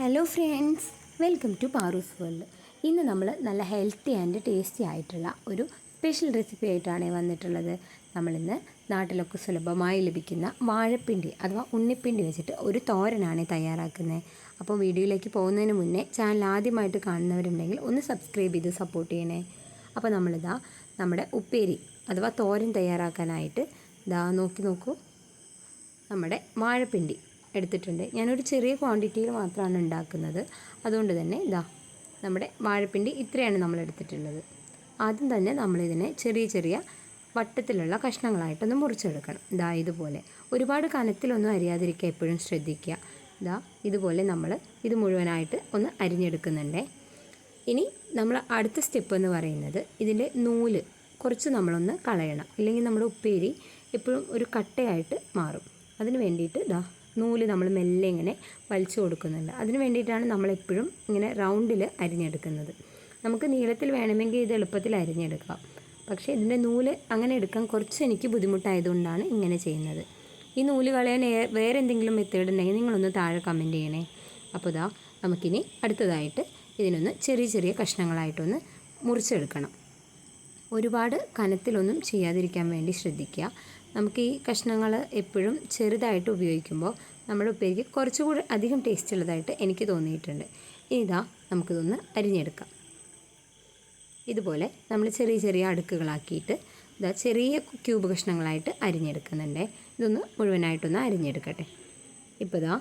Hello friends welcome to Paru's world ഇന്ന് നമ്മൾ നല്ല ഹെൽത്തി ആൻഡ് ടേസ്റ്റി ആയിട്ടുള്ള ഒരു സ്പെഷ്യൽ റെസിപ്പി ആയിട്ടാണ് വന്നിട്ടുള്ളത്. നമ്മളിന്ന് നാട്ടിലൊക്കെ സുലഭമായി ലഭിക്കുന്ന വാഴപ്പിണ്ടി അഥവാ ഉണ്ണിപ്പിണ്ടി വെച്ചിട്ട് ഒരു തോരനാണ് തയ്യാറാക്കുന്നത്. അപ്പോൾ വീഡിയോയിലേക്ക് പോകുന്നതിന് മുന്നേ ചാനൽ ആദ്യമായിട്ട് കാണുന്നവരുണ്ടെങ്കിൽ ഒന്ന് സബ്സ്ക്രൈബ് ചെയ്ത് സപ്പോർട്ട് ചെയ്യണേ. അപ്പോൾ നമ്മളിതാ നമ്മുടെ ഉപ്പേരി അഥവാ തോരൻ തയ്യാറാക്കാനായിട്ട് ഇതാ നോക്കി നോക്കൂ. നമ്മുടെ വാഴപ്പിണ്ടി. എടുത്തിട്ടുണ്ട്. ഞാനൊരു ചെറിയ ക്വാണ്ടിറ്റിയിൽ മാത്രമാണ് ഉണ്ടാക്കുന്നത്. അതുകൊണ്ട് തന്നെ ഇതാ നമ്മുടെ വാഴപ്പിണ്ടി ഇത്രയാണ് നമ്മൾ എടുത്തിട്ടുള്ളത്. ആദ്യം തന്നെ നമ്മളിതിനെ ചെറിയ ചെറിയ വട്ടത്തിലുള്ള കഷ്ണങ്ങളായിട്ടൊന്ന് മുറിച്ചെടുക്കണം. ഇതാ ഇതുപോലെ. ഒരുപാട് കനത്തിലൊന്നും അരിയാതിരിക്കുക എപ്പോഴും ശ്രദ്ധിക്കുക. ഇതാ ഇതുപോലെ നമ്മൾ ഇത് മുഴുവനായിട്ട് ഒന്ന് അരിഞ്ഞെടുക്കുന്നുണ്ടേ. ഇനി നമ്മൾ അടുത്ത സ്റ്റെപ്പ് എന്ന് പറയുന്നത് ഇതിന്റെ നൂൽ കുറച്ച് നമ്മളൊന്ന് കളയണം. ഇല്ലെങ്കിൽ നമ്മുടെ ഉപ്പേരി എപ്പോഴും ഒരു കട്ടയായിട്ട് മാറും. അതിന് വേണ്ടിയിട്ട് ഇതാ നൂൽ നമ്മൾ മെല്ലെ ഇങ്ങനെ വലിച്ചു കൊടുക്കുന്നുണ്ട്. അതിന് വേണ്ടിയിട്ടാണ് നമ്മളെപ്പോഴും ഇങ്ങനെ റൗണ്ടിൽ അരിഞ്ഞെടുക്കുന്നത്. നമുക്ക് നീളത്തിൽ വേണമെങ്കിൽ ഇത് എളുപ്പത്തിൽ അരിഞ്ഞെടുക്കാം. പക്ഷേ ഇതിന്റെ നൂൽ അങ്ങനെ എടുക്കാൻ കുറച്ച് എനിക്ക് ബുദ്ധിമുട്ടായതുകൊണ്ടാണ് ഇങ്ങനെ ചെയ്യുന്നത്. ഈ നൂൽ കളയാൻ വേറെ എന്തെങ്കിലും മെത്തേഡ് ഉണ്ടെങ്കിൽ നിങ്ങളൊന്ന് താഴെ കമന്റ് ചെയ്യണേ. അപ്പോൾ ഇതാ നമുക്കിനി അടുത്തതായിട്ട് ഇതിനൊന്ന് ചെറിയ ചെറിയ കഷ്ണങ്ങളായിട്ടൊന്ന് മുറിച്ചെടുക്കണം. ഒരുപാട് കനത്തിലൊന്നും ചെയ്യാതിരിക്കാൻ വേണ്ടി ശ്രദ്ധിക്കുക. നമുക്ക് ഈ കഷ്ണങ്ങൾ എപ്പോഴും ചെറുതായിട്ട് ഉപയോഗിക്കുമ്പോൾ നമ്മുടെ ഉപ്പേരിക്ക് കുറച്ചുകൂടി അധികം ടേസ്റ്റ് ഉള്ളതായിട്ട് എനിക്ക് തോന്നിയിട്ടുണ്ട്. ഇനി ഇതാ നമുക്കിതൊന്ന് അരിഞ്ഞെടുക്കാം. ഇതുപോലെ നമ്മൾ ചെറിയ ചെറിയ അടുക്കുകളാക്കിയിട്ട് ഇതാ ചെറിയ ക്യൂബ് കഷ്ണങ്ങളായിട്ട് അരിഞ്ഞെടുക്കുന്നുണ്ട്. ഇതൊന്ന് മുഴുവനായിട്ടൊന്ന് അരിഞ്ഞെടുക്കട്ടെ. ഇപ്പോൾ ഇതാ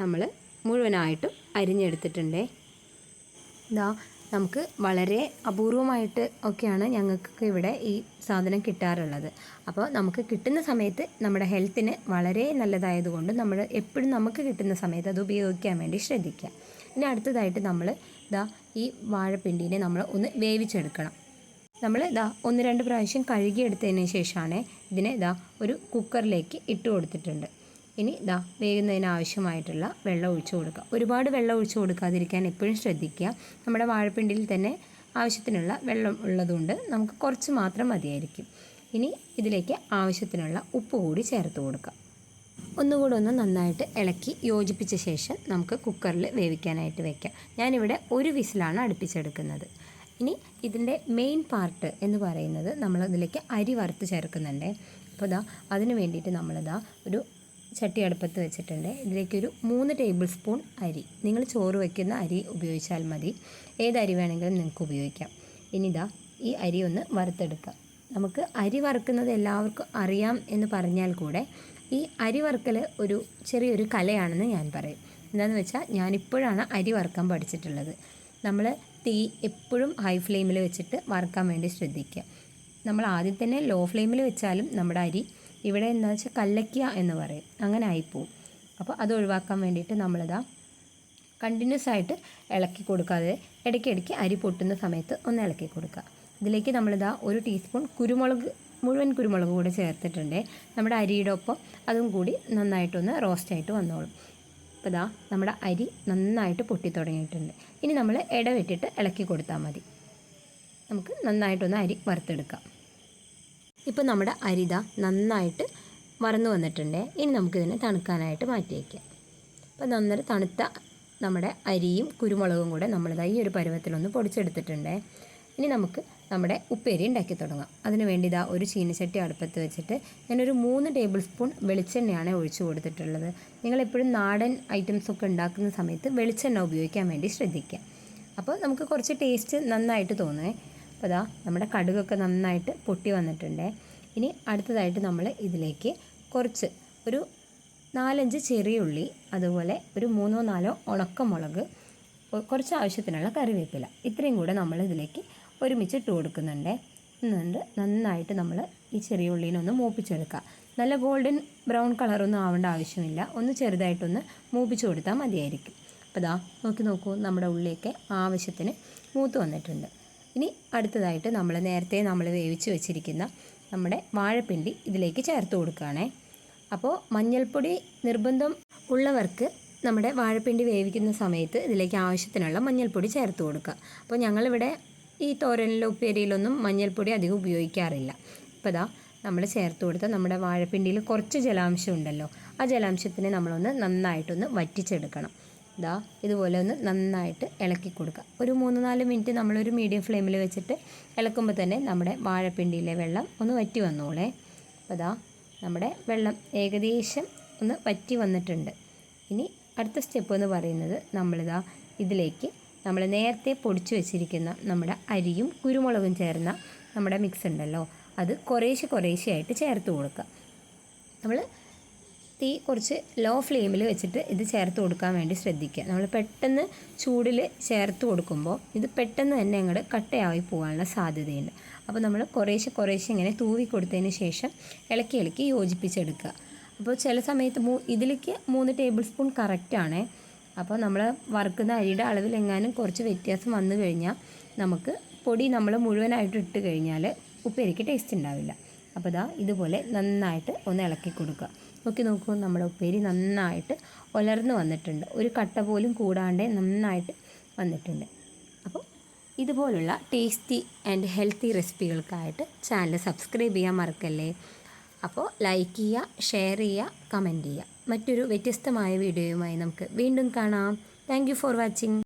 നമ്മൾ മുഴുവനായിട്ടും അരിഞ്ഞെടുത്തിട്ടുണ്ടേ. ഇതാ നമുക്ക് വളരെ അപൂർവമായിട്ട് ഒക്കെയാണ് ഞങ്ങൾക്ക് ഇവിടെ ഈ സാധനം കിട്ടാറുള്ളത്. അപ്പോൾ നമുക്ക് കിട്ടുന്ന സമയത്ത് നമ്മുടെ ഹെൽത്തിന് വളരെ നല്ലതായതുകൊണ്ട് നമ്മൾ എപ്പോഴും നമുക്ക് കിട്ടുന്ന സമയത്ത് അത് ഉപയോഗിക്കാൻ വേണ്ടി ശ്രദ്ധിക്കുക. ഇനി അടുത്തതായിട്ട് നമ്മൾ ഇതാ ഈ വാഴപ്പിണ്ടീനെ നമ്മൾ ഒന്ന് വേവിച്ചെടുക്കണം. നമ്മൾ ഇതാ ഒന്ന് രണ്ട് പ്രാവശ്യം കഴുകിയെടുത്തതിന് ശേഷമാണ് ഇതിനെ ഇതാ ഒരു കുക്കറിലേക്ക് ഇട്ട് കൊടുത്തിട്ടുണ്ട്. ഇനി ഇതാ വേകുന്നതിന് ആവശ്യമായിട്ടുള്ള വെള്ളം ഒഴിച്ചു കൊടുക്കുക ഒരുപാട് വെള്ളം ഒഴിച്ചു കൊടുക്കാതിരിക്കാൻ എപ്പോഴും ശ്രദ്ധിക്കുക. നമ്മുടെ വാഴപ്പിണ്ടിയിൽ തന്നെ ആവശ്യത്തിനുള്ള വെള്ളം ഉള്ളതുകൊണ്ട് നമുക്ക് കുറച്ച് മാത്രം മതിയായിരിക്കും. ഇനി ഇതിലേക്ക് ആവശ്യത്തിനുള്ള ഉപ്പ് കൂടി ചേർത്ത് കൊടുക്കുക ഒന്നുകൂടെ ഒന്ന് നന്നായിട്ട് ഇളക്കി യോജിപ്പിച്ച ശേഷം നമുക്ക് കുക്കറിൽ വേവിക്കാനായിട്ട് വെക്കാം. ഞാനിവിടെ ഒരു വിസിലാണ് അടുപ്പിച്ചെടുക്കുന്നത്. ഇനി ഇതിന്റെ മെയിൻ പാർട്ട് എന്ന് പറയുന്നത് നമ്മൾ ഇതിലേക്ക് അരി വറുത്ത് ചേർക്കുന്നുണ്ട്. അപ്പോൾ ഇതാ അതിന് വേണ്ടിയിട്ട് നമ്മളിതാ ഒരു ചട്ടി അടുപ്പത്ത് വെച്ചിട്ടുണ്ട്. ഇതിലേക്കൊരു മൂന്ന് ടേബിൾ സ്പൂൺ അരി. നിങ്ങൾ ചോറ് വയ്ക്കുന്ന അരി ഉപയോഗിച്ചാൽ മതി. ഏത് അരി വേണമെങ്കിലും നിങ്ങൾക്ക് ഉപയോഗിക്കാം. ഇനി ഇതാ ഈ അരി ഒന്ന് വറുത്തെടുക്കുക നമുക്ക് അരി വറുക്കുന്നത് എല്ലാവർക്കും അറിയാം എന്ന് പറഞ്ഞാൽ കൂടെ ഈ അരി വറുക്കൽ ഒരു ചെറിയൊരു കലയാണെന്ന് ഞാൻ പറയും. എന്താണെന്ന് വെച്ചാൽ ഞാനിപ്പോഴാണ് അരി വറുക്കാൻ പഠിച്ചിട്ടുള്ളത്. നമ്മൾ തീ എപ്പോഴും ഹൈ ഫ്ലെയിമിൽ വെച്ചിട്ട് വറുക്കാൻ വേണ്ടി ശ്രദ്ധിക്കുക. നമ്മൾ ആദ്യം തന്നെ ലോ ഫ്ലെയിമിൽ വെച്ചാലും നമ്മുടെ അരി ഇവിടെ എന്താ വെച്ചാൽ കല്ലയ്ക്കുക എന്ന് പറയും. അങ്ങനെ ആയിപ്പോവും. അപ്പോൾ അത് ഒഴിവാക്കാൻ വേണ്ടിയിട്ട് നമ്മളിതാ കണ്ടിന്യൂസ് ആയിട്ട് ഇളക്കി കൊടുക്കാതെ ഇടയ്ക്കിടയ്ക്ക് അരി പൊട്ടുന്ന സമയത്ത് ഒന്ന് ഇളക്കി കൊടുക്കുക. ഇതിലേക്ക് നമ്മളിതാ ഒരു ടീസ്പൂൺ കുരുമുളക് മുഴുവൻ കുരുമുളക് കൂടെ ചേർത്തിട്ടുണ്ട്. നമ്മുടെ അരിയുടെ ഒപ്പം അതും കൂടി നന്നായിട്ടൊന്ന് റോസ്റ്റായിട്ട് വന്നോളും. അപ്പോൾ ഇതാ നമ്മുടെ അരി നന്നായിട്ട് പൊട്ടി തുടങ്ങിയിട്ടുണ്ട്. ഇനി നമ്മൾ ഇടവിട്ടിട്ട് ഇളക്കി കൊടുത്താൽ മതി. നമുക്ക് നന്നായിട്ടൊന്ന് അരി വറുത്തെടുക്കാം. ഇപ്പോൾ നമ്മുടെ അരിത നന്നായിട്ട് വറന്നു വന്നിട്ടുണ്ട്. ഇനി നമുക്കിതിനെ തണുക്കാനായിട്ട് മാറ്റി വയ്ക്കാം. അപ്പോൾ നന്നൊരു തണുത്ത നമ്മുടെ അരിയും കുരുമുളകും കൂടെ നമ്മളിതാ ഈ ഒരു പരുവത്തിലൊന്ന് പൊടിച്ചെടുത്തിട്ടുണ്ട്. ഇനി നമുക്ക് നമ്മുടെ ഉപ്പേരി ഉണ്ടാക്കി തുടങ്ങാം. അതിന് വേണ്ടി ഇതാ ഒരു ചീനച്ചട്ടി അടുപ്പത്ത് വെച്ചിട്ട് ഞാനൊരു മൂന്ന് ടേബിൾ സ്പൂൺ വെളിച്ചെണ്ണയാണ് ഒഴിച്ചു കൊടുത്തിട്ടുള്ളത്. നിങ്ങളെപ്പോഴും നാടൻ ഐറ്റംസ് ഒക്കെ ഉണ്ടാക്കുന്ന സമയത്ത് വെളിച്ചെണ്ണ ഉപയോഗിക്കാൻ വേണ്ടി ശ്രദ്ധിക്കുക. അപ്പോൾ നമുക്ക് കുറച്ച് ടേസ്റ്റ് നന്നായിട്ട് തോന്നുമേ അപ്പോൾ അതാ നമ്മുടെ കടുകൊക്കെ നന്നായിട്ട് പൊട്ടി വന്നിട്ടുണ്ട്. ഇനി അടുത്തതായിട്ട് നമ്മൾ ഇതിലേക്ക് കുറച്ച് ഒരു നാലഞ്ച് ചെറിയ ഉള്ളി അതുപോലെ ഒരു മൂന്നോ നാലോ ഉണക്കമുളക് കുറച്ച് ആവശ്യത്തിനുള്ള കറിവേപ്പില. ഇത്രയും കൂടെ നമ്മൾ ഇതിലേക്ക് ഒരുമിച്ച് ഇട്ട് കൊടുക്കുന്നുണ്ട്. എന്നിട്ട് നന്നായിട്ട് നമ്മൾ ഈ ചെറിയ ഉള്ളീനെ ഒന്ന് മൂപ്പിച്ചെടുക്കുക നല്ല ഗോൾഡൻ ബ്രൗൺ കളറൊന്നും ആവേണ്ട ആവശ്യമില്ല. ഒന്ന് ചെറുതായിട്ടൊന്ന് മൂപ്പിച്ച് കൊടുത്താൽ മതിയായിരിക്കും. അപ്പോൾ ദാ നോക്കി നോക്കൂ നമ്മുടെ ഉള്ളിയൊക്കെ ആവശ്യത്തിന് മൂത്ത് വന്നിട്ടുണ്ട്. ഇനി അടുത്തതായിട്ട് നമ്മൾ നേരത്തെ നമ്മൾ വേവിച്ച് വെച്ചിരിക്കുന്ന നമ്മുടെ വാഴപ്പിണ്ടി ഇതിലേക്ക് ചേർത്ത് കൊടുക്കുകയാണേ. അപ്പോൾ മഞ്ഞൾപ്പൊടി നിർബന്ധം ഉള്ളവർക്ക് നമ്മുടെ വാഴപ്പിണ്ടി വേവിക്കുന്ന സമയത്ത് ഇതിലേക്ക് ആവശ്യത്തിനുള്ള മഞ്ഞൾപ്പൊടി ചേർത്ത് കൊടുക്കുക. അപ്പോൾ ഞങ്ങളിവിടെ ഈ തോരനിലോ ഉപ്പേരിയിലൊന്നും മഞ്ഞൾപ്പൊടി അധികം ഉപയോഗിക്കാറില്ല. ഇപ്പോൾ ഇതാ നമ്മൾ ചേർത്ത് കൊടുത്ത നമ്മുടെ വാഴപ്പിണ്ടിയിൽ കുറച്ച് ജലാംശം ഉണ്ടല്ലോ. ആ ജലാംശത്തിനെ നമ്മളൊന്ന് നന്നായിട്ടൊന്ന് വറ്റിച്ചെടുക്കണം. ഇതാ ഇതുപോലെ ഒന്ന് നന്നായിട്ട് ഇളക്കി കൊടുക്കുക. ഒരു മൂന്ന് നാല് മിനിറ്റ് നമ്മളൊരു മീഡിയം ഫ്ലെയിമിൽ വെച്ചിട്ട് ഇളക്കുമ്പോൾ തന്നെ നമ്മുടെ വാഴപ്പിണ്ടിയിലെ വെള്ളം ഒന്ന് വറ്റി വന്നോളേ. അപ്പോൾ ഇതാ നമ്മുടെ വെള്ളം ഏകദേശം ഒന്ന് വറ്റി വന്നിട്ടുണ്ട്. ഇനി അടുത്ത സ്റ്റെപ്പ് എന്ന് പറയുന്നത് നമ്മളിതാ ഇതിലേക്ക് നമ്മൾ നേരത്തെ പൊടിച്ചു വെച്ചിരിക്കുന്ന നമ്മുടെ അരിയും കുരുമുളകും ചേർന്ന നമ്മുടെ മിക്സ് ഉണ്ടല്ലോ അത് കുറേശ്ശെ കുറേശ്ശെ ആയിട്ട് ചേർത്ത് കൊടുക്കുക. നമ്മൾ തീ കുറച്ച് ലോ ഫ്ലെയിമിൽ വെച്ചിട്ട് ഇത് ചേർത്ത് കൊടുക്കാൻ വേണ്ടി ശ്രദ്ധിക്കുക. നമ്മൾ പെട്ടെന്ന് ചൂടിൽ ചേർത്ത് കൊടുക്കുമ്പോൾ ഇത് പെട്ടെന്ന് തന്നെ അങ്ങോട്ട് കട്ടയായി പോകാനുള്ള സാധ്യതയുണ്ട്. അപ്പോൾ നമ്മൾ കുറേശ്ശെ കുറേശ്ശെ ഇങ്ങനെ തൂവി കൊടുത്തതിന് ശേഷം ഇളക്കി ഇളക്കി യോജിപ്പിച്ചെടുക്കുക. അപ്പോൾ ചില സമയത്ത് മൂ ഇതിലേക്ക് മൂന്ന് ടേബിൾ സ്പൂൺ കറക്റ്റാണ് അപ്പോൾ നമ്മൾ വറുക്കുന്ന അരിയുടെ അളവിൽ എങ്ങാനും കുറച്ച് വ്യത്യാസം വന്നു കഴിഞ്ഞാൽ നമുക്ക് പൊടി നമ്മൾ മുഴുവനായിട്ട് ഇട്ട് കഴിഞ്ഞാൽ ഉപ്പേരിക്ക് ടേസ്റ്റ് ഉണ്ടാവില്ല. അപ്പോൾ ഇതാ ഇതുപോലെ നന്നായിട്ട് ഒന്ന് ഇളക്കി കൊടുക്കുക. നോക്കി നോക്കൂ നമ്മുടെ ഉപ്പേരി നന്നായിട്ട് ഉലർന്നു വന്നിട്ടുണ്ട്. ഒരു കട്ട പോലും കൂടാണ്ട് നന്നായിട്ട് വന്നിട്ടുണ്ട്. അപ്പോൾ ഇതുപോലുള്ള ടേസ്റ്റി ആൻഡ് ഹെൽത്തി റെസിപ്പികൾക്കായിട്ട് ചാനൽ സബ്സ്ക്രൈബ് ചെയ്യാൻ മറക്കല്ലേ? അപ്പോൾ ലൈക്ക് ചെയ്യുക ഷെയർ ചെയ്യുക കമന്റ് ചെയ്യുക. മറ്റൊരു വ്യത്യസ്തമായ വീഡിയോയുമായി നമുക്ക് വീണ്ടും കാണാം. Thank for watching.